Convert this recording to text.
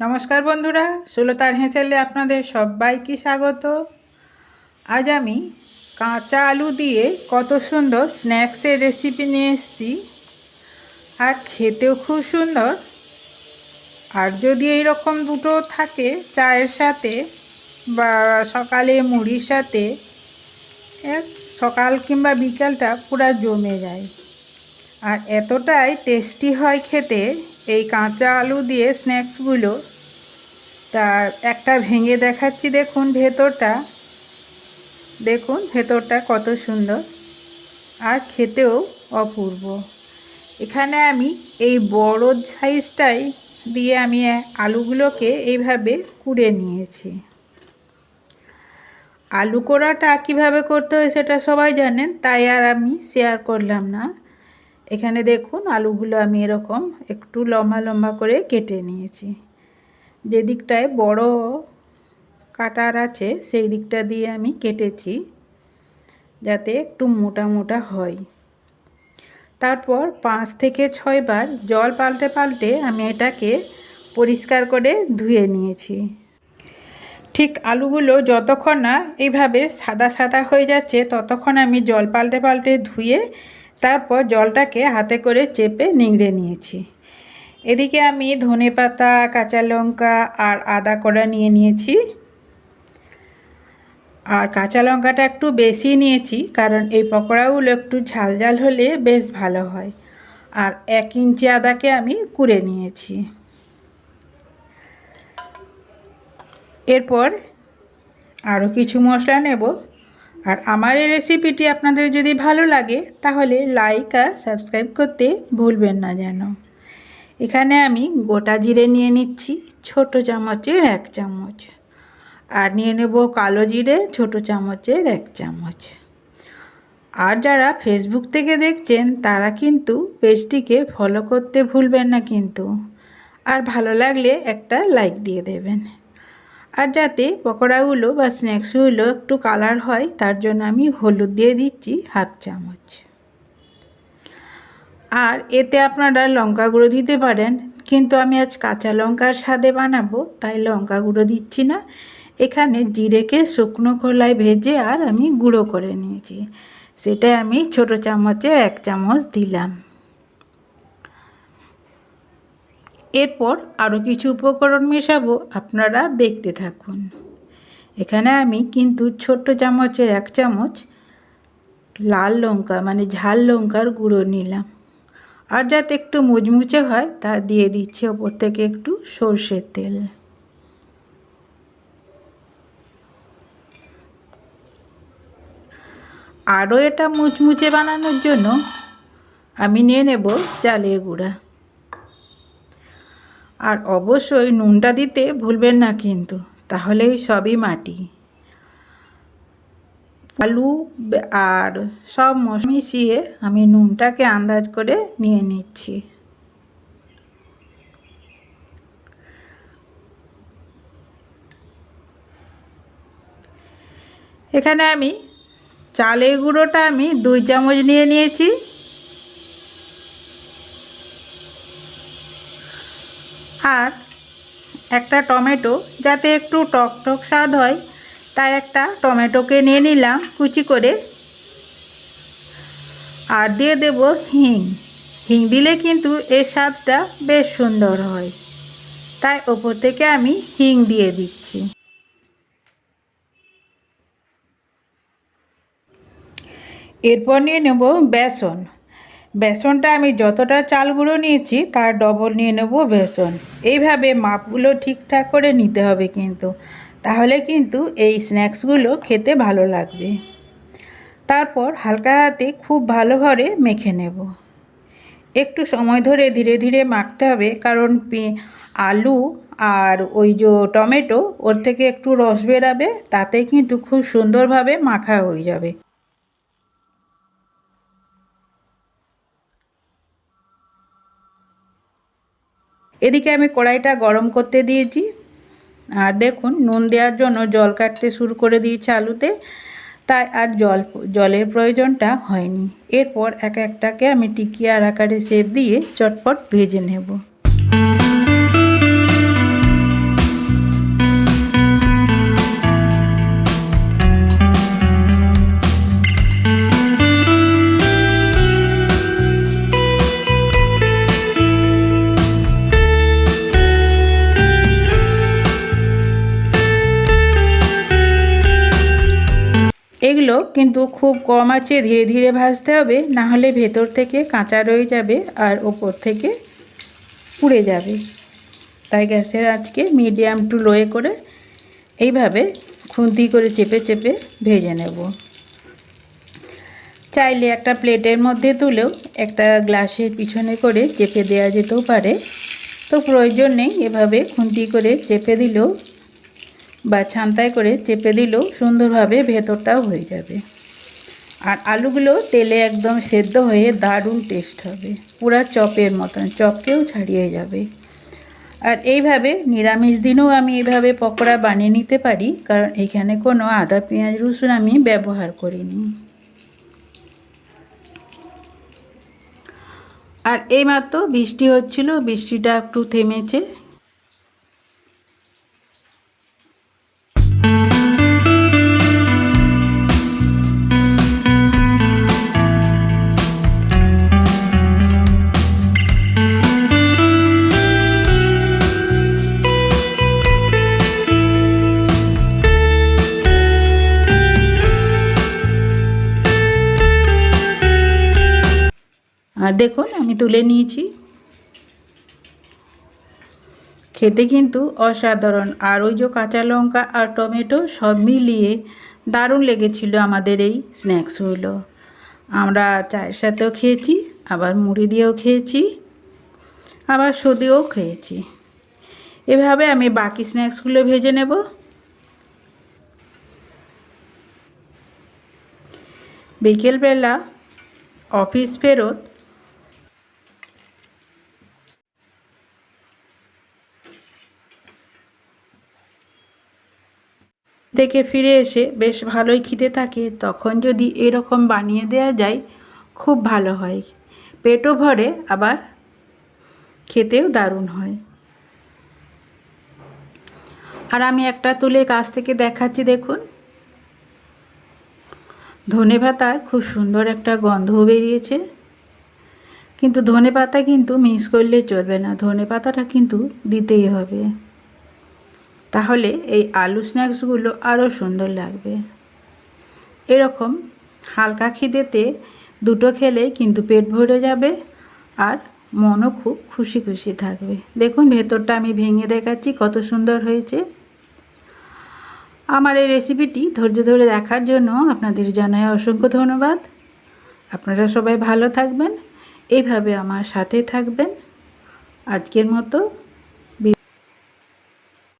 নমস্কার বন্ধুরা সুলতার হেঁচেলে আপনাদের সবাইকে স্বাগত। আজ আমি কাঁচা আলু দিয়ে কত সুন্দর স্ন্যাক্সের রেসিপি নিয়ে এসেছি। আর খেতেও খুব সুন্দর। আর যদি এই রকম দুটো থাকে চায়ের সাথে বা সকালে মুড়ির সাথে সকাল কিংবা বিকালটা পুরা জমে যায়। আর এতটাই টেস্টি হয় খেতে, এই কাঁচা আলু দিয়ে স্ন্যাক্সগুলো তার একটা ভেঙে দেখাচ্ছি দেখুন ভেতরটা। দেখুন ভেতরটা কত সুন্দর। আর খেতেও অপূর্ব। এখানে আমি এই বড় সাইজটাই দিয়ে আমি আলুগুলোকে এইভাবে কুড়ে নিয়েছি। আলু কোড়াটা কীভাবে করতে হয় সেটা সবাই জানেন, তাই আর আমি শেয়ার করলাম না। এখানে দেখুন আলুগুলো আমি এরকম একটু লম্বা লম্বা করে কেটে নিয়েছি। যে দিকটায় বড় কাটার আছে সেই দিকটা দিয়ে আমি কেটেছি যাতে একটু মোটা মোটা হয়। তারপর পাঁচ থেকে ছয়বার জল পাল্টে পাল্টে আমি এটাকে পরিষ্কার করে ধুয়ে নিয়েছি। ঠিক আলুগুলো যতক্ষণ না এইভাবে সাদা সাদা হয়ে যাচ্ছে ততক্ষণ আমি জল পাল্টে পাল্টে ধুয়ে তারপর জলটাকে হাতে করে চেপে নিংড়ে নিয়েছি। এদিকে আমি ধনে পাতা, কাঁচা লঙ্কা আর আদা কড়া নিয়ে নিয়েছি। আর কাঁচা লঙ্কাটা একটু বেশি নিয়েছি কারণ এই পকোড়াগুলো একটু ঝাল ঝাল হলে বেশ ভালো হয়। আর এক ইঞ্চি আদাকে আমি কুড়ে নিয়েছি। এরপর আরও কিছু মশলা নেব। আর আমার এই রেসিপিটি আপনাদের যদি ভালো লাগে, তাহলে লাইক আর সাবস্ক্রাইব করতে ভুলবেন না যেন। এখানে আমি গোটা জিরে নিয়ে নিচ্ছি, ছোট চামচের এক চামচ। আর নিয়ে নেব কালো জিরে, ছোট চামচের এক চামচ। আর যারা ফেসবুক থেকে দেখছেন, তারা কিন্তু পেজটিকে ফলো করতে ভুলবেন না কিন্তু। আর ভালো লাগলে একটা লাইক দিয়ে দেবেন। আর যাতে পকোড়াগুলো বা স্ন্যাক্সগুলো একটু কালার হয়, তার জন্য আমি হলুদ দিয়ে দিচ্ছি হাফ চামচ। আর এতে আপনারা লঙ্কা গুঁড়ো দিতে পারেন, কিন্তু আমি আজ কাঁচা লঙ্কার স্বাদে বানাবো, তাই লঙ্কা গুঁড়ো দিচ্ছি না। এখানে জিরেকে শুকনো খোলায় ভেজে আর আমি গুঁড়ো করে নিয়েছি। সেটা আমি ছোট চামচে এক চামচ দিলাম। এরপর আরও কিছু উপকরণ মেশাবো, আপনারা দেখতে থাকুন। এখানে আমি কিন্তু ছোট্ট চামচের এক চামচ লাল লঙ্কা মানে ঝাল লঙ্কার গুঁড়ো নিলাম। আর যাতে একটু মুচমুচে হয়, তা দিয়ে দিচ্ছে ওপর থেকে একটু সর্ষের তেল। আরও এটা মুচমুচে বানানোর জন্য আমি নিয়ে নেব চালের গুঁড়া। আর অবশ্যই নুনটা দিতে ভুলবেন না কিন্তু, তাহলেই সবই মাটি। আলু আর সব মিশিয়ে আমি নুনটাকে আন্দাজ করে নিয়ে নিচ্ছি। এখানে আমি চালের গুঁড়োটা আমি দুই চামচ নিয়ে নিয়েছি। আর একটা টমেটো যাতে একটু টক টক স্বাদ হয়, তাই একটা টমেটোকে নিয়ে নিলাম কুচি করে। আর দিয়ে দেব হিং। হিং দিলে কিন্তু এর স্বাদটা বেশ সুন্দর হয়। তাই ওপর থেকে আমি হিং দিয়ে দিচ্ছি। এরপর নিয়ে নেব বেসন। বেসনটা আমি যতটা চাল গুঁড়ো নিয়েছি, তার ডবল নিয়ে নেব বেসন। এইভাবে মাপগুলো ঠিকঠাক করে নিতে হবে কিন্তু। তাহলে কিন্তু এই স্ন্যাক্সগুলো খেতে ভালো লাগবে। তারপর হালকা হাতে খুব ভালোভাবে মেখে নেব। একটু সময় ধরে ধীরে ধীরে মাখতে হবে, কারণ আলু আর ওই যে টমেটো, ওর থেকে একটু রস বেরাবে, তাতে কিন্তু খুব সুন্দরভাবে মাখা হয়ে যাবে। এদিকে আমি কড়াইটা গরম করতে দিয়েছি। আর দেখুন, নুন দেওয়ার জন্য জল কাটতে শুরু করে দিয়েছি আলুতে। তাই আর জল, জলের প্রয়োজনটা হয়নি। এরপর এক একটাকে আমি টিকিয়ার আকারে সেপ দিয়ে চটপট ভেজে নেব। আলুগুলো কিন্তু খুব কম আছে, ধীরে ধীরে ভাজতে হবে, না হলে ভেতর থেকে কাঁচা রয়ে যাবে আর ওপর থেকে পুড়ে যাবে। তাই গ্যাসের আজকে মিডিয়াম টু লোয়ে করে এইভাবে খুন্তি করে চেপে চেপে ভেজে নেব। চাইলে একটা প্লেটের মধ্যে তুলেও একটা গ্লাসের পিছনে করে চেপে দেওয়া যেতেও পারে। তো প্রয়োজন নেই, এভাবে খুন্তি করে চেপে দিলেও বা ছান্তায় করে চেপে দিলেও সুন্দরভাবে ভেতরটাও হয়ে যাবে। আর আলুগুলো তেলে একদম সেদ্ধ হয়ে দারুণ টেস্ট হবে। পুরা চপের মতন, চপকেও ছাড়িয়ে যাবে। আর এইভাবে নিরামিষ দিনেও আমি এইভাবে পকোড়া বানিয়ে নিতে পারি, কারণ এখানে কোনো আদা, পেঁয়াজ, রসুন আমি ব্যবহার করিনি। আর এইমাত্র বৃষ্টি হচ্ছিল, বৃষ্টিটা একটু থেমেছে। দেখুন, আমি তুলে নিয়েছি। খেতে কিন্তু অসাধারণ। আর ওই যে কাঁচা লঙ্কা আর টমেটো সব মিলিয়ে দারুণ লেগেছিল আমাদের এই স্ন্যাক্সগুলো। আমরা চায়ের সাথেও খেয়েছি, আবার মুড়ি দিয়েও খেয়েছি, আবার সদিয়েও খেয়েছি। এভাবে আমি বাকি স্ন্যাক্সগুলো ভেজে নেব। বিকেলবেলা অফিস ফেরত থেকে ফিরে এসে বেশ ভালোই খিদে থাকে, তখন যদি এরকম বানিয়ে দেওয়া যায়, খুব ভালো হয়। পেটও ভরে, আবার খেতেও দারুণ হয়। আর আমি একটা তুলে কাছ থেকে দেখাচ্ছি, দেখুন। ধনে পাতার খুব সুন্দর একটা গন্ধও বেরিয়েছে। কিন্তু ধনে পাতা কিন্তু মিক্স করলে চলবে না, ধনে পাতাটা কিন্তু দিতেই হবে। তাহলে এই আলু স্ন্যাক্সগুলো আরও সুন্দর লাগবে। এরকম হালকা খিদেতে দুটো খেলে কিন্তু পেট ভরে যাবে আর মনও খুব খুশি খুশি থাকবে। দেখুন, ভেতরটা আমি ভেঙে দেখাচ্ছি, কত সুন্দর হয়েছে। আমার এই রেসিপিটি ধৈর্য ধরে দেখার জন্য আপনাদের জানায় অসংখ্য ধন্যবাদ। আপনারা সবাই ভালো থাকবেন এইভাবে আমার সাথে থাকবেন। আজকের মতো